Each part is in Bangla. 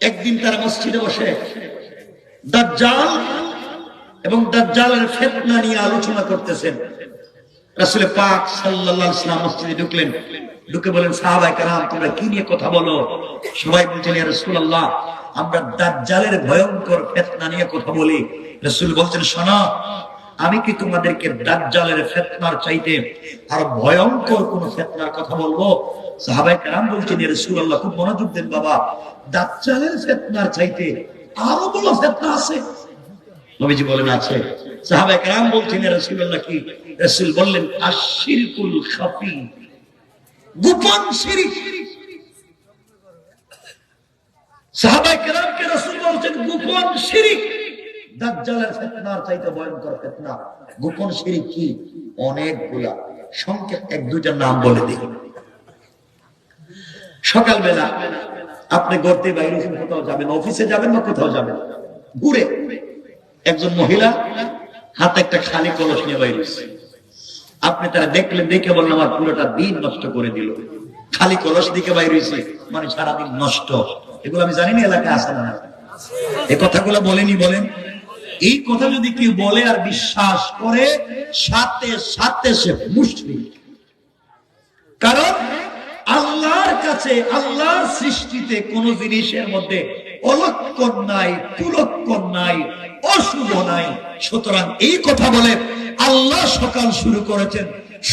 একদিন তারা মসজিদে বসে দাজ্জাল এবং দাজ্জালের ফিতনা নিয়ে আলোচনা করতেছেন। রাসূল পাক সাল্লাল্লাহু আলাইহি মসজিদে ঢুকলেন, ঢুকে বলেন, সাহাবায়ে কেরাম, তোমরা কি নিয়ে কথা বলো? সবাই বলছেন, ইয়া আমরা দাজ্জালের ভয়ঙ্কর ফেতনা নিয়ে কথা বলি। রাসূল বলছেন, শোনো আমি কি তোমাদেরকে দাজ্জালের ফিতনার চাইতে আর ভয়ঙ্কর কোন ফিতনার কথা বলব? সাহাবায়ে কেরাম বলছেন রাসূলুল্লাহ, খুব মনোযোগ দেন বাবা। দাজ্জালের ফিতনার চাইতে আরও বড় ফিতনা আছে। নবীজি বলেন, আছে। কেরাম বলছেন কি? রাসূল বললেন আশিরকুল খাফি। গোপন শিরিক। সাহাবায়ে কেরামকে রাসূল বলছেন, গোপন শিরিক। দাজ্জালের ফিতনার চাইতে ভয়ঙ্কর ফিতনা। গোপন শিরিক কি? অনেকগুলা। সংক্ষেপ এক দুইটা নাম বলে দিই। সকালবেলা আপনি গড়তে বাইরে কোথাও যাবেন, অফিসে যাবেন বা কোথাও যাবেন? ঘুরে একজন মহিলা হাতে একটা খালি কলস নিয়ে বাইরে আপনি তারা দেখলেন দেখে বললেন, আমার পুরোটা দিন নষ্ট করে দিল। খালি কলস দিকে বাইরে মানে সারাদিন নষ্ট। এগুলো আমি জানি না, এলাকায় আসে না এই কথাগুলো বলেনি, বলেন। এই কথা যদি কেউ বলে আর বিশ্বাস করে, সাথে সাথে সে মুসলিম কারণ আল্লাহর কাছে, আল্লাহর সৃষ্টিতে কোন জিনিসের মধ্যে অলক্ষণ নাই, তুলক্ষণ নাই, অশুভ নাই। সুতরাং এই কথা বলে, আল্লাহ সকাল শুরু করেছেন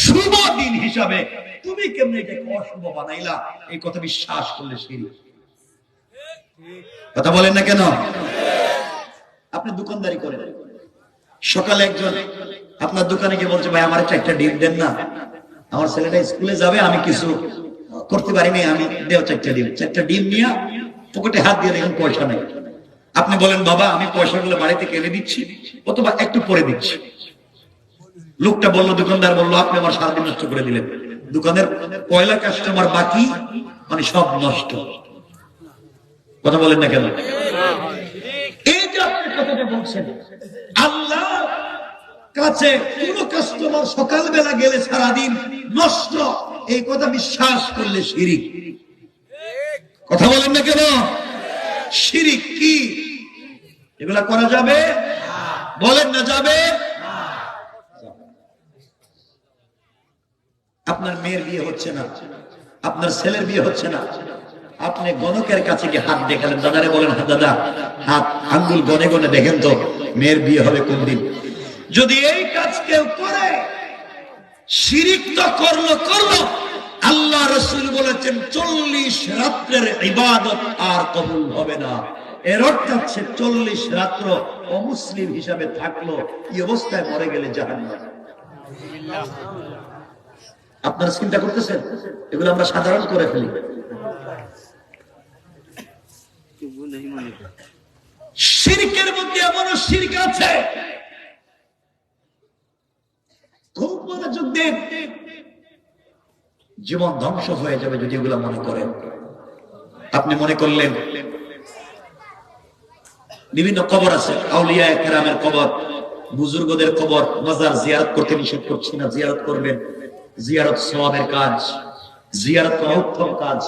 শুভ দিন হিসাবে। তুমি কেমনে এটাকে অশুভ বানাইলা? এই কথা বিশ্বাস করলে সেই কথা বলেন না কেন? আপনি দোকানদারি করেন। সকালে একজন, আপনার দোকানে গিয়ে বলছে, ভাই, আমার একটা একটা ডিম দেন না। আমার ছেলেটা স্কুলে যাবে, আমি কিছু করতে পারিনি আমি দেও চারটা ডিম। চারটা ডিম নিয়ে পকেটে হাত দিয়ে দেখুন পয়সা নেই। আপনি বলেন, বাবা, আমি পয়সাগুলো বাড়িতে কেনে দিচ্ছি অথবা একটু পরে দিচ্ছি। লোকটা বলল, দোকানদার বলল, আপনি আমার সারাদিন নষ্ট করে দিলেন। দোকানের পয়লা কাস্টমার বাকি মানে সব নষ্ট। কথা বলেন না কেন এই যে আপনি কথাটা বলছেন, আল্লাহ কাছে কোন কাস্টমার সকালবেলা গেলে সারাদিন নষ্ট। এই কথা বিশ্বাস করলে শিরিক। কথা বলেন না কেন? শিরিক কি? এগুলা করা যাবে? বলেন না যাবে? আপনার মেয়ের বিয়ে হচ্ছে না, আপনার ছেলের বিয়ে হচ্ছে না। আপনি গণকের কাছে গিয়ে হাত দেখালেন। দাদারে বলেন হ্যাঁ দাদা, হাত আঙ্গুল গনে গনে দেখেন তো, মেয়ের বিয়ে হবে কোন দিন? যদি এই কাজ কেউ করে করল করল। আল্লাহ রসুল বলেছেন, চল্লিশ রাত্রের ইবাদত আর কবুল হবে না। এর অর্থ হচ্ছে, চল্লিশ রাত্র অমুসলিম হিসাবে থাকল, এই অবস্থায় মরে গেলে জাহান আপনারা চিন্তা করতেছেন? এগুলো আমরা সাধারণ করে ফেলি। শিরকের মধ্যে এমনও শিরক আছে। জীবন ধ্বংস হয়ে যাবে যদি এগুলো মনে করেন। আপনি মনে করলেন, বিভিন্ন কবর আছে আউলিয়া কেরামের কবর, বুজুর্গদের কবর, মাজার জিয়ারত করতে নিষেধ করছি না, জিয়ারত করবেন। জিয়ারত সওয়াবের কাজ, জিয়ারত উত্তম কাজ।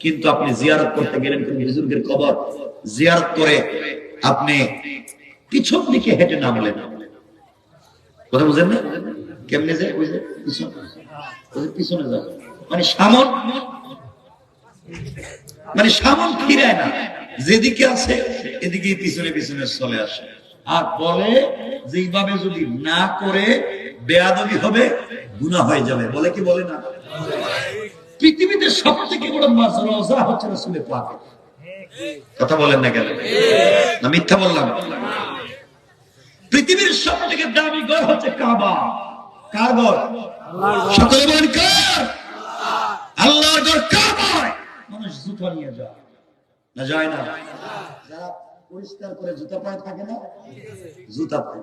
কিন্তু আপনি জিয়ারত করতে গেলেন কোন বুজুর্গের কবর জিয়ারত করে আপনি পিছন দিকে হেঁটে নামলেন। কথা বুঝেন না? কেমনে যায় যে পিছন? পিছনে যায়। মানে সামন। মানে সামন ফিরায় না। যেদিকে আছে এদিকে পিছনে পিছনে চলে আসে। আর বলে যে এইভাবে যদি না করে বেয়াদবি হবে, গুনাহ হয়ে যাবে। বলে কি বলে না? পৃথিবীতে সব থেকে বড় রোজা হচ্ছে রসুলের পাক। কথা বলেন না কেন? না মিথ্যা বললাম। পৃথিবীর সব থেকে দামি ঘর হচ্ছে কাবা। কার ঘর? সকলে বলেন কার? আল্লাহর ঘর কাবায় মানুষ জুতো নিয়ে যায়। না যায় না। যারা পরিষ্কার করে জুতা পায় থাকে না জুতা পায়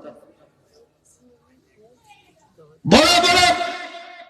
বড় বড়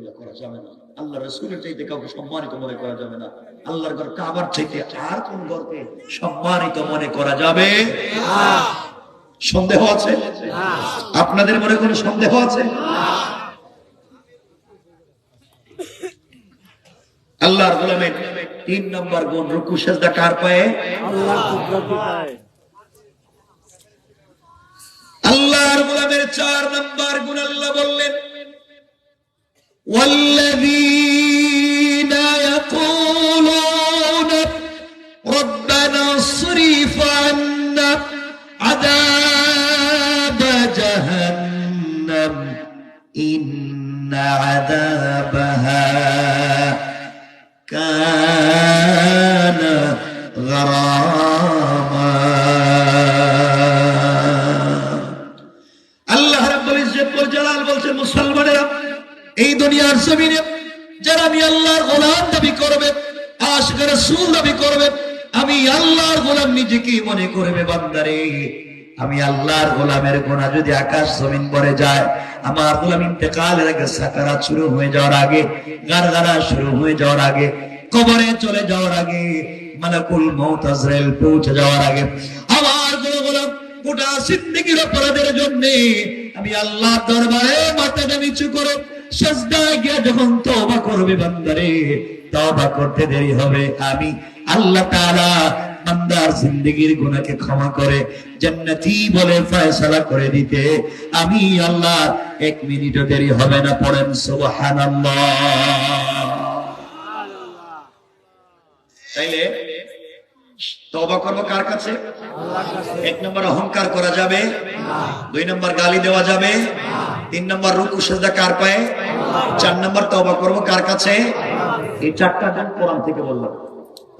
এগুলো করা যাবে না। আল্লাহ রসুলের চাইতে কাউকে সম্মানিত মনে করা যাবে না। আল্লাহর ঘর কাবার চাইতে আর কোন ঘরকে সম্মানিত মনে করা যাবে সন্দেহ আছে? আপনাদের মনে কোনো সন্দেহ আছে? আল্লাহর গোলামের তিন নম্বর গুণ রুকু সেজদা কার পায়ে? আল্লাহর গোলামের চার নম্বর গুণ আল্লাহ বললেন والذين يقولون ربنا اصرف عنا عذاب جهنم إن عذابها كان মনে করবে বান্দারে, আমি আল্লাহর গোলামের গোনা যদি আকাশ জমিন পরে যায়, আমার গোলাম ইন্তেকালের আগে সাকারাত শুরু হয়ে যাওয়ার আগে, গারগারা শুরু হয়ে যাওয়ার আগে, কবরে চলে যাওয়ার আগে, মালাকুল মউত আজরাইল পৌঁছে যাওয়ার আগে, আমার কোন গোলাম গোটা সিদ্দিকির অপরাধের জন্য আমি আল্লাহ দরবারে মাথাটা নিচু করো, সাজদায় গিয়ে যখন তওবা করবে বান্দারে, তওবা করতে দেরি হবে। আমি আল্লাহ তাআলা বান্দার জিন্দেগির গুনাহকে ক্ষমা করে, জান্নাতি বলে ফয়সালা করে দিতে। আমি আল্লাহ, এক মিনিটও দেরি হবে না, পড়েন সুবহানাল্লাহ। তাইলে তবা করব কার কাছে? এক নম্বর অহংকার করা যাবে, দুই নম্বর গালি দেওয়া যাবে, তিন নম্বর রুকু সেজদা কার পায়ে? চার নম্বর তবা করব কার কাছে? এই চারটা কোরআন থেকে বললাম।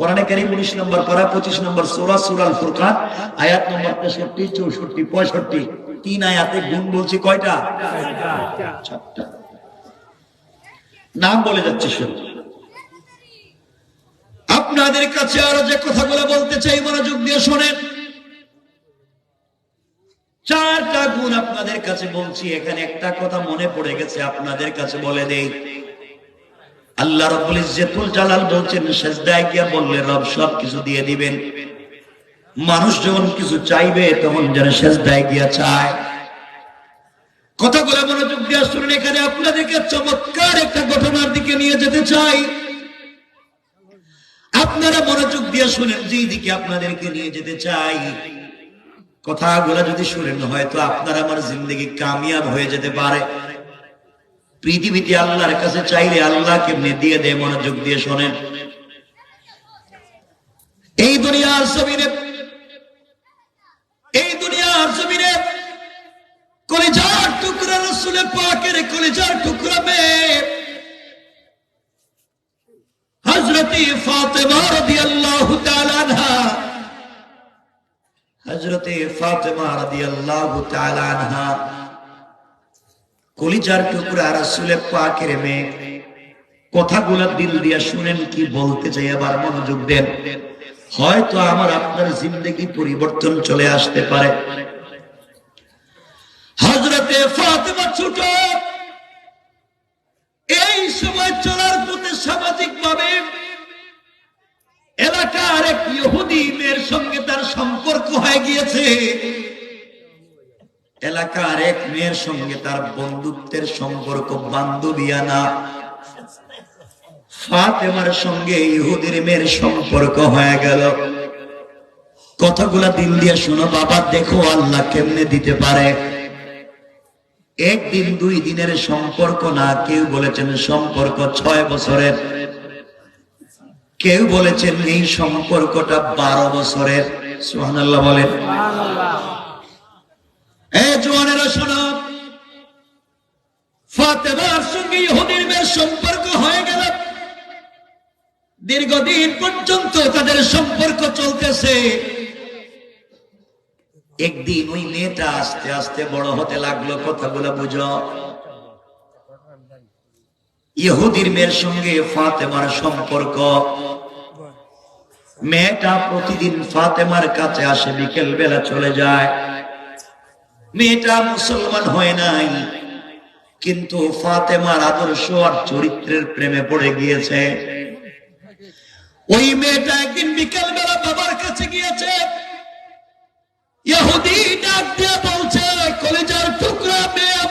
কোরআনে কারিম উনিশ নম্বর পঁচিশ নম্বর সোরা, সুরাল আয়াত নম্বর তেষট্টি, চৌষট্টি, পঁয়ষট্টি। তিন আয়াতে গুণ বলছি কয়টা? নাম বলে যাচ্ছে আপনাদের কাছে আরও যে কথাগুলো বলতে চাই, মনোযোগ দিয়ে শোনেন। চারটা গুণ আপনাদের কাছে বলছি, এখানে একটা কথা মনে পড়ে গেছে, আপনাদের কাছে বলে দেই। আল্লাহ রব্বুল ইজ্জতুল জালাল বলছেন, সেজদায় গিয়া বললে রব সব কিছু দিয়ে দিবেন। মানুষ যখন কিছু চাইবে, তখন যেন সেজদায় গিয়া চায়। কথাগুলো মনোযোগ দিয়ে শুনুন, এখানে আপনাদেরকে চমৎকার একটা ঘটনার দিকে নিয়ে যেতে চাই। আপনারা মনোযোগ দিয়ে শুনেন, যেই দিকে আপনাদেরকে নিয়ে যেতে চাই। কথাগুলো যদি শুনেন, হয়তো আপনার আমার জিন্দগি কামিয়াব হয়ে যেতে পারে। পৃথিবীতে আল্লাহর কাছে চাইলে আল্লাহ কেমনি দিয়ে দেয় মনোযোগ দিয়ে শোনেন? এই দুনিয়ার জমিনে, এই দুনিয়ার জমিনে কলিজার টুকরা রসুলের পাকের কলিজার টুকরা মেয়ে হজরতি ফাতেমা রাদিয়াল্লাহু তাআলা আনহা হজরতে ফাতেমা রাদিয়াল্লাহু তাআলা আনহা কলিজার টুকরা রাসূলের পাকের মেয়ে। কথাগুলো দিল দিয়া শুনেন কি বলতে চাই আবার মনোযোগ দেন। হয়তো আমার আপনার জিন্দগি পরিবর্তন চলে আসতে পারে। হজরতে ফাতেমা ছোট, এই সময় চলার পথে সামাজিক ভাবে এলাকার এক ইহুদি মেয়ের সঙ্গে তার সম্পর্ক হয়ে গিয়েছে। এলাকার এক মেয়ের সঙ্গে তার বন্ধুত্বের সম্পর্ক বান্ধবিয়ানা ফাতেমার সঙ্গে ইহুদির মেয়ের সম্পর্ক হয়ে গেল। কথাগুলা দিল দিয়ে শোনো, বাবা, দেখো আল্লাহ কেমনে দিতে পারে। একদিন, দুই দিনের সম্পর্ক না, কেউ বলেছেন সম্পর্ক ছয় বছরের। কেউ বলেছেন এই সম্পর্কটা বারো বছরের। সুহানাল্লাহ বলেন। এ জোয়ানেরা, শোনো। ফাতেমার সঙ্গে ইহুদির মেয়ের সম্পর্ক গেল। দীর্ঘদিন পর্যন্ত তাদের সম্পর্ক চলতেছে। একদিন ওই মেয়েটা আস্তে আস্তে বড় হতে লাগল, কথাগুলো বুঝো। ইহুদির মেয়ের সঙ্গে ফাতেমার সম্পর্ক। মেয়েটা প্রতিদিন ফাতেমার কাছে আসে বিকেল বেলা চলে যায়। মেয়েটা মুসলমান হয় নাই। কিন্তু ফাতেমার আদর্শ আর চরিত্রের প্রেমে পড়ে গিয়েছে। ওই মেয়েটা একদিন বিকেল বেলা বাবার কাছে গিয়েছে। কলেজার মেয়ে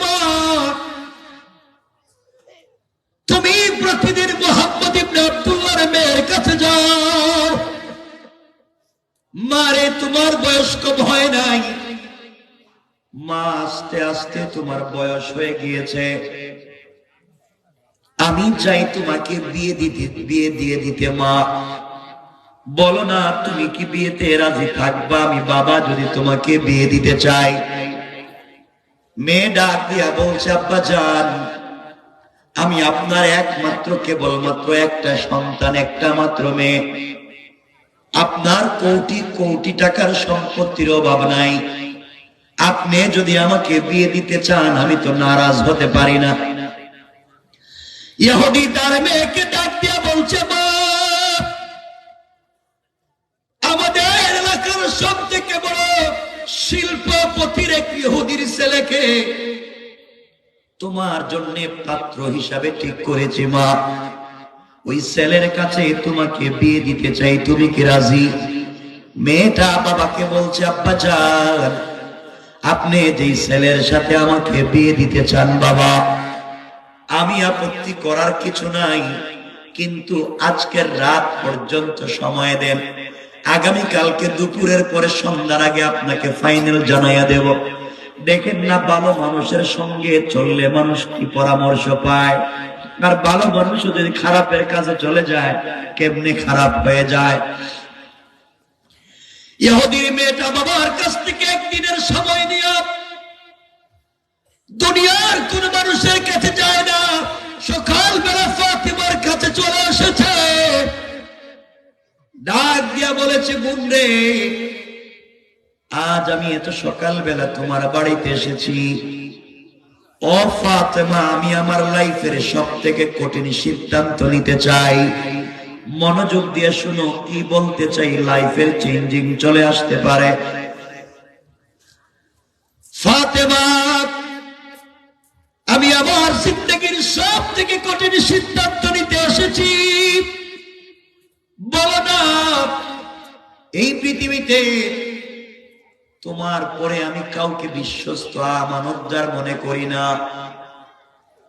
তুমি প্রতিদিন মেয়ের কাছে যাও। মারে তোমার বয়স কম হয় নাই। মা আস্তে আস্তে তোমার বয়স হয়ে গিয়েছে। আমি চাই তোমাকে বিয়ে দিতে, বিয়ে দিয়ে দিতে, মা। বলো না, তুমি কি বিয়েতে রাজি থাকবা? আমি বাবা যদি তোমাকে বিয়ে দিতে চাই। মেয়ে ডাক দিয়া বলছে, আব্বা যান আমি আপনার একমাত্র, কেবলমাত্র একটা সন্তান, একটা মাত্র মেয়ে। আপনার কোটি কোটি টাকার সম্পত্তির অভাব নাই। আপনি যদি আমাকে বিয়ে দিতে চান, আমি তো নারাজ হতে পারি না। ইহুদি তার মেয়েকে ডাক দিয়া বলছে আমাদের এলাকার সব থেকে বড় শিল্পপতির এক ইহুদির ছেলেকে তোমার জন্য পাত্র হিসাবে ঠিক করেছে, মা। ওই ছেলের কাছে তোমাকে বিয়ে দিতে চাই, তুমি কি রাজি? মেয়েটা বাবাকে বলছে, আব্বা যান আপনি যেই ছেলের সাথে আমাকে বিয়ে দিতে চান, বাবা, আমি আপত্তি করার কিছু নাই, কিন্তু আজকের রাত পর্যন্ত সময় দেন। আগামী কালকে দুপুরের পরে সন্ধ্যার আগে আপনাকে ফাইনাল জানাইয়া দেব। দেখেন না, ভালো মানুষের সঙ্গে চললে মানুষ কি পরামর্শ পায়? আর ভালো মানুষ যদি খারাপের কাছে চলে যায়, কেমনি খারাপ হয়ে যায়? ইহুদির মেয়েটা বাবার কাছ থেকে একদিনের সময় নিয়ে দুনিয়ার কোন মানুষের কাছে যায় না। সকাল বেলা ফাতিমার কাছে চলে এসেছে। ডাক দিয়া বলেছে বুনরে আজ আমি এত সকাল বেলা তোমার বাড়িতে এসেছি। ও ফাতেমা, আমি আমার লাইফের সব থেকে কঠিন সিদ্ধান্ত নিতে চাই। মনোযোগ দিয়ে শুনো, কি বলতে চাই? লাইফের চেঞ্জিং চলে আসতে পারে। আমি আমার জিন্দগির সব থেকে কঠিন সিদ্ধান্ত নিতে এসেছি। বলো না, এই পৃথিবীতে তোমার পরে আমি কাউকে বিশ্বস্ত, আমানতদার মনে করি না।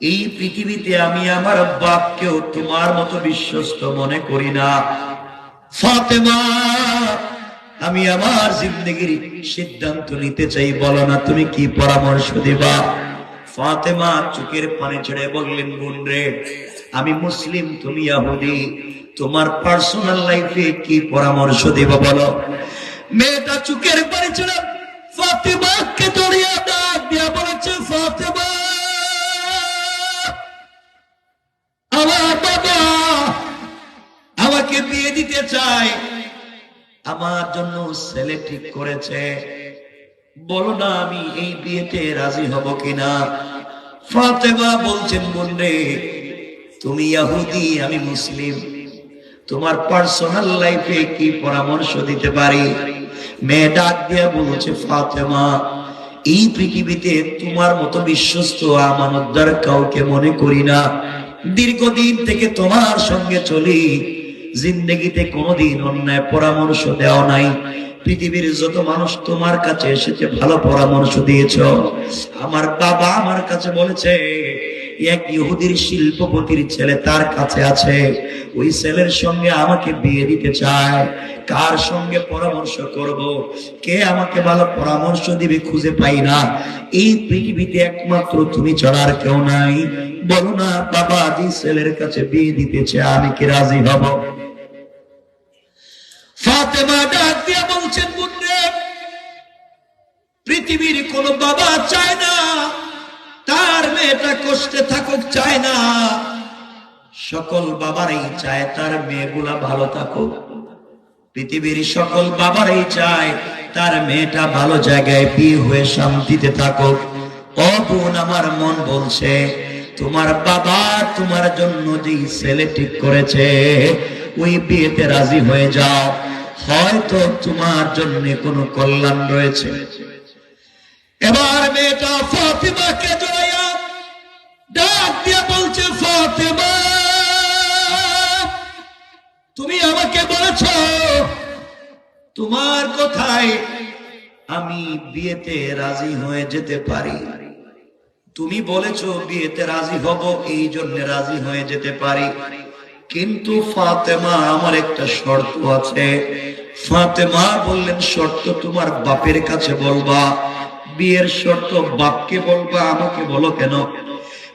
এই পৃথিবীতে আমি আমার বাপকেও তোমার মতো বিশ্বস্ত মনে করি না। ফাতেমা, আমি আমার জিন্দগির সিদ্ধান্ত নিতে চাই, বলো না তুমি কি পরামর্শ দিবা? ফাতেমা চোখের পানি ছেড়ে বললেন বোন আমি মুসলিম, তুমি ইয়াহুদি তোমার পার্সোনাল লাইফে কি পরামর্শ দিব বলো? মেয়েটা চোখের পানি ছেড়ে ফাতেমাকে জড়িয়ে ডাক দিয়া বলেছে, ফাতেমা আমাকে বিয়ে দিতে চায়। আমার জন্য ছেলে ঠিক করেছে। বলো না আমি এই বিয়েতে রাজি হব কিনা? ফাতেমা বলছেন বললে তুমি ইয়াহুদি আমি মুসলিম। তোমার পার্সোনাল লাইফে কি পরামর্শ দিতে পারি? মেয়ে ডাক দিয়া বলছে, ফাতেমা, এই পৃথিবীতে তোমার মতো বিশ্বস্ত আমানতদার কাউকে মনে করি না। দীর্ঘদিন থেকে তোমার সঙ্গে চলি। জিন্দগিতে কোনোদিন অন্যায় পরামর্শ দেওয়া নাই। পৃথিবীর যত মানুষ তোমার কাছে এসেছে, ভালো পরামর্শ দিয়েছ। আমার বাবা আমার কাছে বলেছে এক ইহুদির শিল্পপতির ছেলে তার কাছে আছে, ওই ছেলের সঙ্গে আমাকে বিয়ে দিতে চায়। কার সঙ্গে পরামর্শ করব? কে আমাকে ভালো পরামর্শ দিবে খুঁজে পাই না। এই পৃথিবীতে একমাত্র তুমি ছাড়ার কেউ নাই। বলো না বাবা যে ছেলের কাছে বিয়ে দিতে চায়, আমি কি রাজি হব? ফাতেমা ডাক দিয়ে বলছেন পৃথিবীর কোন বাবা চায় না। মেয়েটা কষ্টে থাকুক, চায় না। সকল বাবারাই চায় তার মেয়েগুলা ভালো থাকুক। পৃথিবীর সকল বাবারাই চায় তার মেয়েটা ভালো জায়গায় বিয়ে হয়ে শান্তিতে থাকুক। ও বোন, আমার মন বলছে, তোমার বাবা তোমার জন্য যেই ছেলে ঠিক করেছে, ওই বিয়েতে রাজি হয়ে যাও। হয়তো তোমার জন্য কোনো কল্যাণ রয়েছে। এবার মেয়েটা ফাতেমাকে জড়াইয়া ডাক দিয়ে বলছে, ফাতেমা, তুমি আমাকে বলেছ, তোমার কথায় আমি বিয়েতে রাজি হয়ে যেতে পারি। তুমি বলেছ, বিয়েতে রাজি হব, এই জন্য রাজি হয়ে যেতে পারি। কিন্তু ফাতেমা, আমার একটা শর্ত আছে। ফাতেমা বললেন, শর্ত তোমার বাপের কাছে বলবা। বিয়ের শর্ত বাপকে বলবা, আমাকে বলো কেন?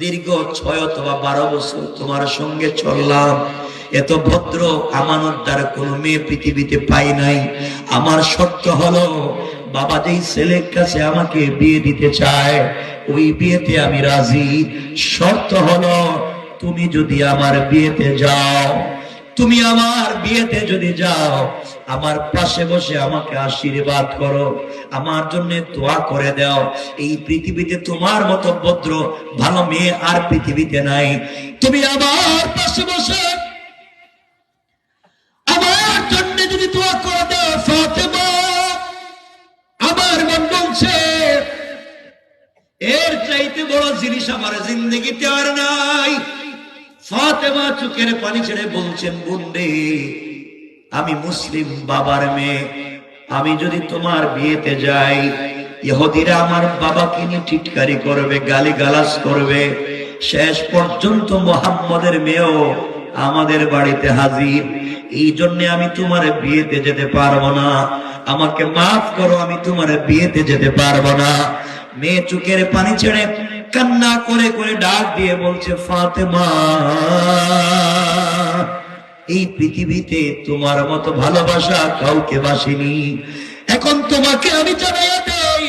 দীর্ঘ ছয় অথবা বারো বছর তোমার সঙ্গে চললাম। এত ভদ্র আমানতদার কোন মেয়ে পৃথিবীতে পাই নাই। আমার শর্ত হলো, বাবা যেই ছেলের কাছে আমাকে বিয়ে দিতে চায়, ওই বিয়েতে আমি রাজি। শর্ত হলো, তুমি যদি আমার বিয়েতে যাও, তুমি আমার বিয়েতে যদি যাও আমার পাশে বসে আমাকে আশীর্বাদ করো, আমার জন্য দোয়া করে দাও। এই পৃথিবীতে তোমার মতো ভদ্র, ভালো মেয়ে আর পৃথিবীতে নাই। তুমি আমার পাশে বসে আমার জন্য যদি দোয়া করে দাও আমার মন বলছে, এর চাইতে বড় জিনিস আমার জিন্দগিতে আর নাই। ফাতেমা চোখের পানি ছেড়ে বলছেন বুন্ডে আমি মুসলিম বাবার মেয়ে। আমি যদি তোমার বিয়েতে যাই, ইহুদিরা আমার বাবাকে নিয়ে টিটকারি করবে গালি গালাস করবে। শেষ পর্যন্ত মোহাম্মদের মেয়েও আমাদের বাড়িতে হাজির। এই জন্য আমি তোমার বিয়েতে যেতে পারব না। আমাকে মাফ করো, আমি তোমার বিয়েতে যেতে পারব না। মেয়ে চোখের পানি ছেড়ে কান্না করে করে ডাক দিয়ে বলছে, ফাতেমা! এই পৃথিবীতে তোমার মতো ভালোবাসা কাউকে বাসিনি। এখন তোমাকে আমি জানাইয়া দেই,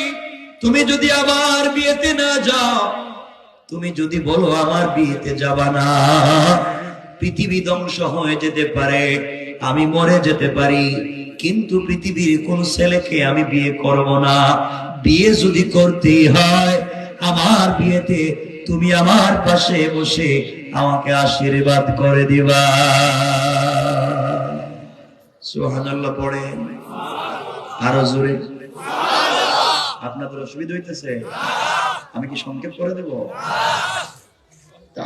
তুমি যদি আমার বিয়েতে না যাও, তুমি যদি বলো আমার বিয়েতে যাবা না, পৃথিবী ধ্বংস হয়ে যেতে পারে, আমি মরে যেতে পারি, কিন্তু পৃথিবীর কোন ছেলেকে আমি বিয়ে করব না। বিয়ে যদি করতেই হয়, আমার বিয়েতে তুমি আমার পাশে বসে আমাকে আশীর্বাদ করে দিবা। সুবহানাল্লাহ পড়ে আরও জোরে। আপনাদের অসুবিধা হইতেছে? আমি কি সংক্ষেপ করে দেব?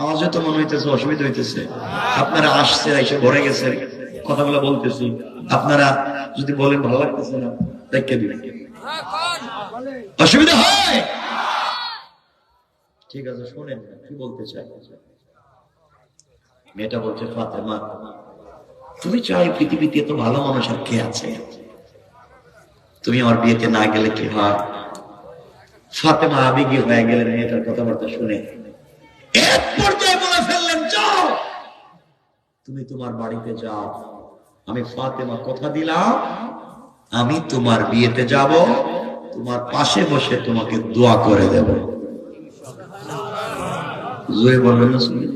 আওয়াজে তো মনে হইতেছে অসুবিধা হইতেছে। আপনারা আসছে, এসে ভরে গেছে। কথাগুলো বলতেছি। আপনারা যদি বলেন ভালো লাগতেছে না, দেখে দিবেন। অসুবিধা হয়? ঠিক আছে, শোনেন, কি বলতে চাই? মেয়েটা বলছে, ফাতেমা, তুমি চাই পৃথিবীতে তো ভালো মানুষ আর কে আছে? তুমি আমার বিয়েতে না গেলে কি হয়? ফাতেমা আবেগী হয়ে গেলেন, মেয়েটার কথাবার্তা শুনে। এক পর্যায়ে বলে ফেললেন, যাও। তুমি তোমার বাড়িতে যাও। আমি ফাতেমা, কথা দিলাম। আমি তোমার বিয়েতে যাব। তোমার পাশে বসে তোমাকে দোয়া করে দেব। জোরে বলবেন না শুনি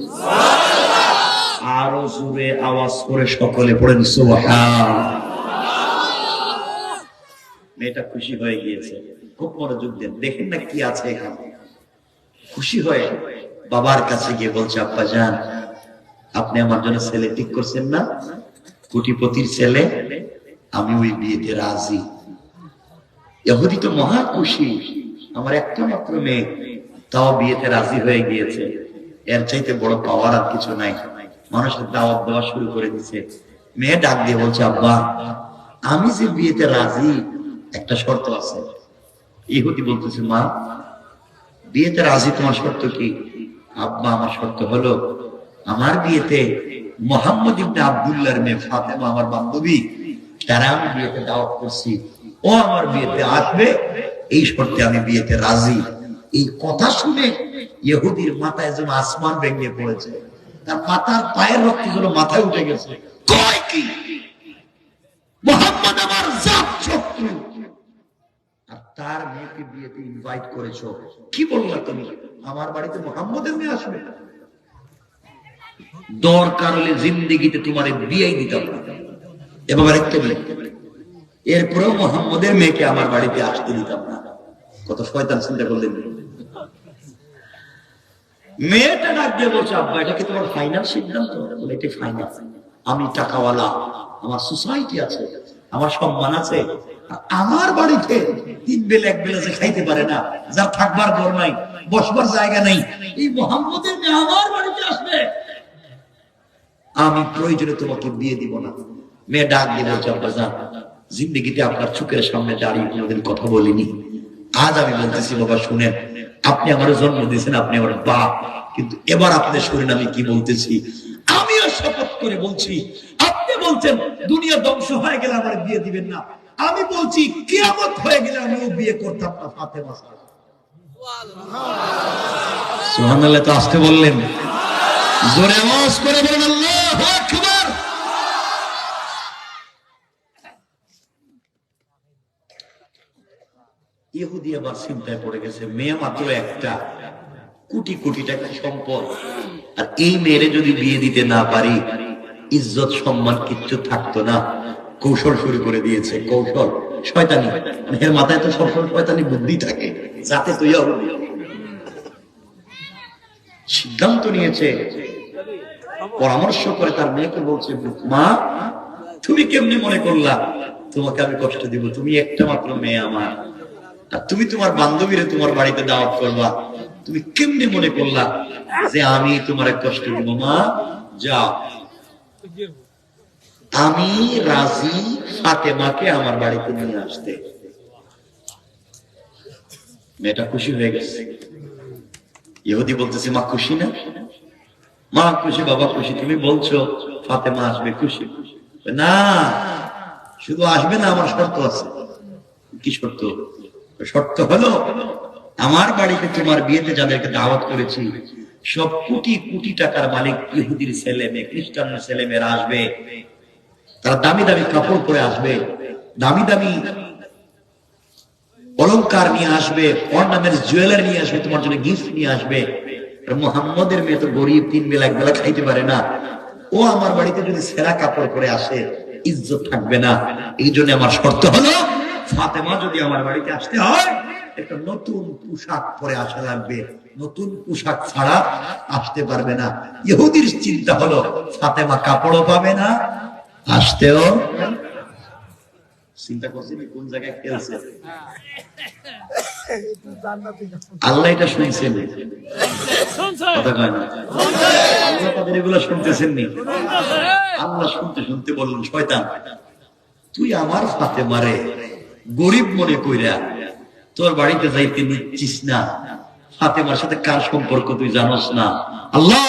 আরও জোরে আওয়াজ করে সকলে পড়েন মেয়েটা খুশি হয়ে গিয়েছে। খুব মনোযোগ দেন দেখেন না কি আছে এখানে। খুশি হয়ে বাবার কাছে গিয়ে বলছে, আব্বা যান, আপনি আমার জন্য ছেলে ঠিক করছেন না? কোটিপতির ছেলে, আমি ওই বিয়েতে রাজি। ইহুদি তো মহা খুশি। আমার একটা মাত্র মেয়ে, তাও বিয়েতে রাজি হয়ে গিয়েছে। এর চাইতে বড় পাওয়ার আর কিছু নাই। মানুষের দাওয়াত দেওয়া শুরু করে দিছে। মেয়ে ডাক দিয়ে বলছে, আব্বা, আমি যে বিয়েতে রাজি, একটা শর্ত আছে। ইহুদি বলতেছে, মা, বিয়েতে রাজি তোমার শর্ত কি? আব্বা, আমার শর্ত হলো, আমার বিয়েতে মোহাম্মদ ইবনে আব্দুল্লাহর মেয়ে ফাতেমা আমার বান্ধবী, তারা আমি বিয়েতে দাওয়াত করছি। ও আমার বিয়েতে আসবে, এই শর্তে আমি বিয়েতে রাজি। এই কথা শুনে ইহুদির মাথায় যেন আসমান ভেঙে পড়েছে। মাথার পায়ের রক্ত যেন মাথায় উঠে গেছে। তার মেয়েকে বিয়েতে ইনভাইট কি তুমি? আমার বাড়িতে মোহাম্মদের মেয়ে আসবে। দরকার হলে জিন্দিগিতে তোমার বিয়েই দিতাম এবার আরেকটা বিয়ে এরপরেও মোহাম্মদের মেয়েকে আমার বাড়িতে আসতে দিতাম না। কত শয়তান চিন্তা করলেন। মেয়েটা ডাক দিয়ে বলছে, আব্বা, এটা কি তোমার ফাইনাল সিদ্ধান্ত? এটাই ফাইনাল আমি টাকাওয়ালা, আমার সোসাইটি আছে, আমার সম্মান আছে। আমার বাড়িতে তিন বেলা, এক বেলা যে খাইতে পারে না। যার থাকবার ঘর নাই, বসবার জায়গা নেই, এই মোহাম্মদের মেয়ে আমার বাড়িতে আসবে। আমি প্রয়োজনে তোমাকে বিয়ে দিব না। মেয়ে ডাক দিয়ে বলছে আব্বা, যান। জিন্দগিতে আপনার চোখের সামনে দাঁড়িয়ে কোনোদিন কথা বলিনি। আজ আমি বলতেছি, বাবা, শুনেন, আপনি আমার জন্ম দিয়েছেন, আপনি আমার বাপ। কিন্তু এবার আপনি শুনেন আমি কি বলতেছি? আমিও শপথ করে বলছি, আপনি বলছেন, দুনিয়া ধ্বংস হয়ে গেলে আমার বিয়ে দিবেন না। আমি বলছি, কিয়ামত হয়ে গেলে আমিও বিয়ে করতাম না, ফাতেমা সুবহানাল্লাহ, তো আসতে বললেন, জোরে আওয়াজ করে বলেন, আল্লাহু আকবার। ইহুদি আবার চিন্তায় পড়ে গেছে, মেয়ে মাত্র একটা। কোটি কোটি টাকা সম্পদ। আর এই মেয়েরে যদি বিয়ে দিতে না পারি, ইজ্জত সম্মান কিচ্ছু থাকতো না। কৌশল শুরু করে দিয়েছে, কৌশল। শয়তানি। এর মাথায় তো সবসময় শয়তানি বুদ্ধি থাকে। যাতে তুই সিদ্ধান্ত নিয়েছে, পরামর্শ করে তার মেয়েকে বলছে, মা, তুমি কেমনি মনে করলা? তোমাকে আমি কষ্ট দিব। তুমি একটা মাত্র মেয়ে আমার। আর তুমি তোমার বান্ধবীরে তোমার বাড়িতে দাওয়াত করবা। তুমি কেমনি মনে করলা যে আমি তোমার কষ্ট দিব, মা? যাও। আমি রাজি ফাতেমাকে আমার বাড়িতে নিয়ে আসতে। মেয়েটা খুশি হয়ে গেছে। ইহুদি বলতেছে, মা, খুশি না? মা, খুশি, বাবা খুশি। তুমি বলছো, ফাতেমা আসবে খুশি। না, শুধু আসবে না, আমার শর্ত আছে। কি শর্ত? শর্ত হলো, আমার বাড়িতে তোমার বিয়েতে যাদেরকে দাওয়াত করেছি, সব কোটি কোটি টাকার মালিক ইহুদির ছেলে মেয়ে খ্রিস্টানের ছেলে মেয়েরা আসবে। তারা দামি দামি কাপড় পরে আসবে, দামি দামি অলংকার নিয়ে আসবে অর্নামেন্টস জুয়েলারি নিয়ে আসবে, তোমার জন্য গিফট নিয়ে আসবে। মোহাম্মদের মেয়ে তো গরিব, তিন বেলা, এক বেলা খাইতে পারে না। ও আমার বাড়িতে যদি সেরা কাপড় পরে আসে, ইজ্জত থাকবে না। এই জন্য আমার শর্ত হলো ফাতেমা যদি আমার বাড়িতে আসতে হয়, একটা নতুন পোশাক পরে আসা লাগবে। নতুন পোশাক ছাড়া আসতে পারবে না। ইহুদির চিন্তা হলো, ফাতেমা কাপড়ও পাবে না, আসতেও চিন্তা কোন জায়গায় খেলছে আল্লাহ এটা শুনছেন। শুনতেছেন আল্লাহ শুনতে শুনতে বললেন, শয়তান, তুই আমার সাথে মারে গরিব মনে কইরা, তোর বাড়িতে যাইতে নিচ্ছিস না। ফাতেমার সাথে কার সম্পর্ক তুই জানোস না? আল্লাহ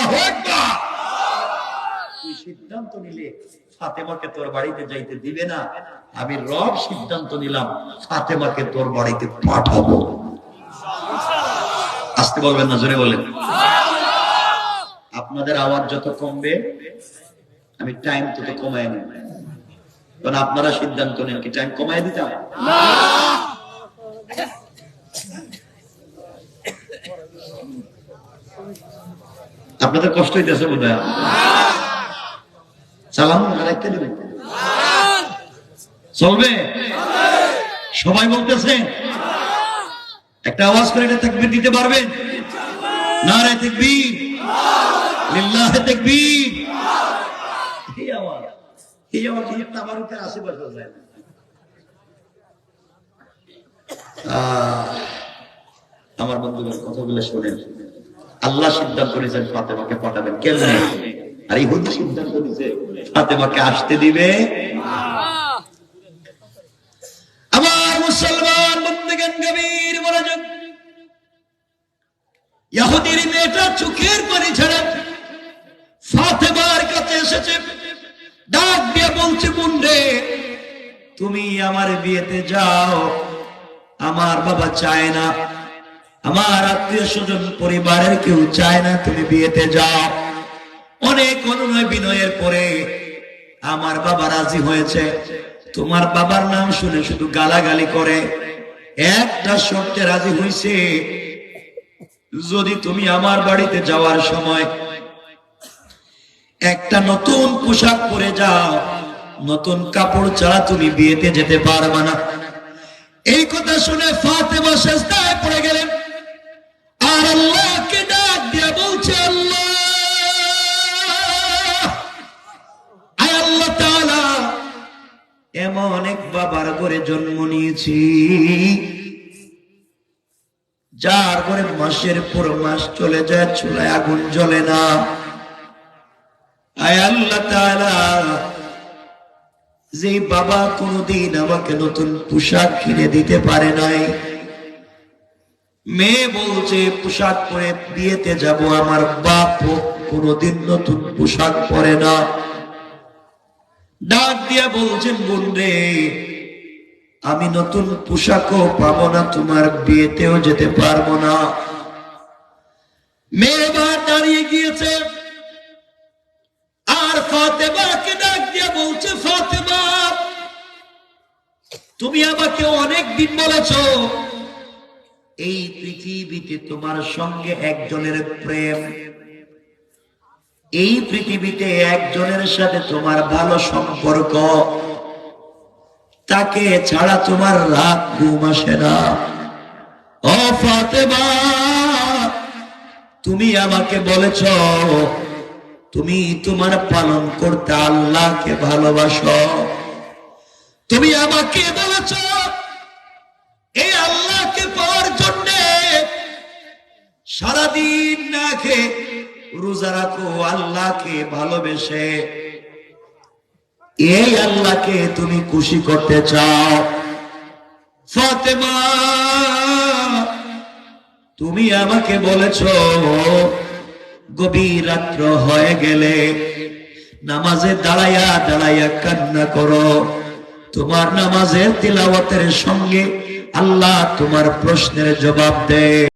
সিদ্ধান্ত নিলে ফাতেমাকে তোর বাড়িতে যাইতে দিবে না। আমি রব সিদ্ধান্ত নিলাম তোর বাড়িতে পাঠাবো। আসতে বলেন। আপনাদের আওয়াজ যত কমবে, আমি টাইম তত কমায় নেব। কারণ আপনারা সিদ্ধান্ত নেন কি টাইম কমায় দিতাম আপনাদের কষ্ট হইতেছে বোধ হয় চালান আরেকটা দেবেন? চলবে? সবাই বলতেছে একটা আওয়াজ করে এটা তাকবীর দিতে পারবেন? নারে তাকবীর। লিল্লাহে আওয়াজ এই এই তাবারুকের আশেপাশে যায়। আমার কথাগুলো শোনেন। আল্লাহ সিদ্ধান্ত নিয়েছেন ফাতেমাকে পাঠাবেন। কেমনে আর এই হুদ সিদ্ধান্ত নিয়েছে, ফাতেমাকে আসতে দিবে। আমার মুসলমান বন্ধুগণ, গভীর মনোযোগ। ইহুদির মেয়েটা চোখের পানি ছাড়া ফাতেমার কাছে এসেছে। ডাক দিয়ে বলছে, মুন্ডে, তুমি আমার বিয়েতে যাও। আমার বাবা চায় না। আমার আত্মীয় স্বজন পরিবারের কেউ চায় না তুমি বিয়েতে যাও। অনেক অনুনয় বিনয়ের পরে আমার বাবা রাজি হয়েছে। তোমার বাবার নাম শুনে শুধু গালাগালি করে। একটা শর্তে রাজি হইছে। যদি তুমি আমার বাড়িতে যাওয়ার সময় একটা নতুন পোশাক পরে যাও। নতুন কাপড় ছাড়া তুমি বিয়েতে যেতে পারবে না। এই কথা শুনে ফাতেমা শেষদায় পড়ে গেলেন। আর আল্লাহকে ডাক দিয়ে বলছে, আল্লাহ। আয় আল্লাহ তাআলা, এমন এক বাবার ঘরে জন্ম নিয়েছি। যার ঘরে মাসের পর মাস চলে যায়, চুলায় আগুন জ্বলে না। যে বাবা কোনদিন আমাকে নতুন পোশাক কিনে দিতে পারে নাই। মেয়ে বলছে, পোশাক পরে বিয়েতে যাব, আমার বাপ কোনদিন নতুন পোশাক পরে না। ডাক দিয়া বলছেন বোন আমি নতুন পোশাকও পাবো না, তোমার বিয়েতেও যেতে পারব না। মেয়ে বার দাঁড়িয়ে গিয়েছে। তুমি আমাকে অনেক দিন বলেছ। এই পৃথিবীতে তোমার সঙ্গে একজনের প্রেম, এই পৃথিবীতে একজনের সাথে তোমার ভালো সম্পর্ক। তাকে ছাড়া তোমার রাত ঘুম আসে না। ও ফাতেমা, তুমি আমাকে বলেছ তুমি তোমার পালন করতে আল্লাহকে ভালোবাসো। তুমি আমাকে বলেছ, এই আল্লাহকে পাওয়ার জন্য সারাদিন না খেয়ে রোজা রাখো, আল্লাহকে ভালোবেসে। এই আল্লাহকে তুমি খুশি করতে চাও। ফাতেমা, তুমি আমাকে বলেছ গভীর রাত্র হয়ে গেলে নামাজে দাঁড়াইয়া দাঁড়াইয়া কান্না করো। তোমার নামাজের তিলাওয়াতের সঙ্গে আল্লাহ তোমার প্রশ্নের জবাব দেয়।